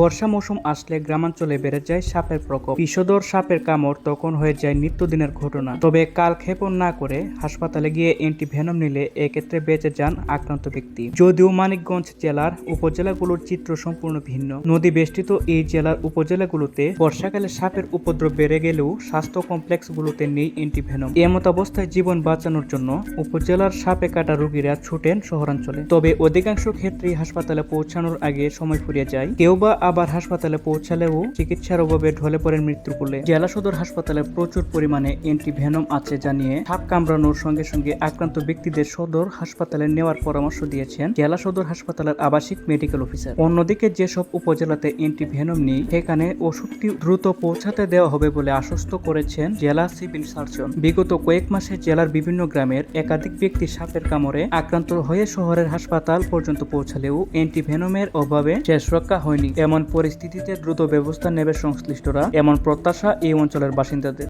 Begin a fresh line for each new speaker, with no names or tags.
বর্ষা মৌসুম আসলে গ্রামাঞ্চলে বেড়ে যায় সাপের প্রকোপ। বিষধর সাপের কামড় তখন হয়ে যায় নিত্যদিনের ঘটনা। তবে কাল ক্ষেপণ না করে হাসপাতালে গিয়ে অ্যান্টি ভেনম নিলে এক্ষেত্রে বেঁচে যান আক্রান্ত ব্যক্তি। যদিও মানিকগঞ্জ জেলার উপজেলাগুলোর চিত্র সম্পূর্ণ ভিন্ন। নদী বেষ্টিত এই জেলার উপজেলাগুলোতে বর্ষাকালে সাপের উপদ্রব বেড়ে গেলেও স্বাস্থ্য কমপ্লেক্সগুলোতে নেই অ্যান্টি ভেনম এমত অবস্থায় জীবন বাঁচানোর জন্য উপজেলার সাপে কাটা রোগীরা ছুটেন শহরাঞ্চলে। তবে অধিকাংশ ক্ষেত্রেই হাসপাতালে পৌঁছানোর আগে সময় ফুরিয়ে যায়। কেউ বা আবার হাসপাতালে পৌঁছালেও চিকিৎসার অভাবে ঢলে পড়েন মৃত্যুর কোলে। জেলা সদর হাসপাতালে প্রচুর পরিমাণে অ্যান্টি ভেনম আছে জানিয়ে সাপ কামড়ানোর সঙ্গে সঙ্গে আক্রান্ত ব্যক্তিদের সদর হাসপাতালে নেওয়ার পরামর্শ দিয়েছেন জেলা সদর হাসপাতালের আবাসিক মেডিকেল অফিসার। অন্যদিকে যেসব উপজেলাতে অ্যান্টি ভেনম নেই, সেখানে ওষুধটি দ্রুত পৌঁছাতে দেওয়া হবে বলে আশ্বস্ত করেছেন জেলা সিভিল সার্জন। বিগত কয়েক মাসে জেলার বিভিন্ন গ্রামের একাধিক ব্যক্তি সাপের কামড়ে আক্রান্ত হয়ে শহরের হাসপাতাল পর্যন্ত পৌঁছালেও অ্যান্টি ভেনমের অভাবে শেষ রক্ষা হয়নি। এমন পরিস্থিতিতে দ্রুত ব্যবস্থা নেবে সংশ্লিষ্টরা এমন প্রত্যাশা এই অঞ্চলের বাসিন্দাদের।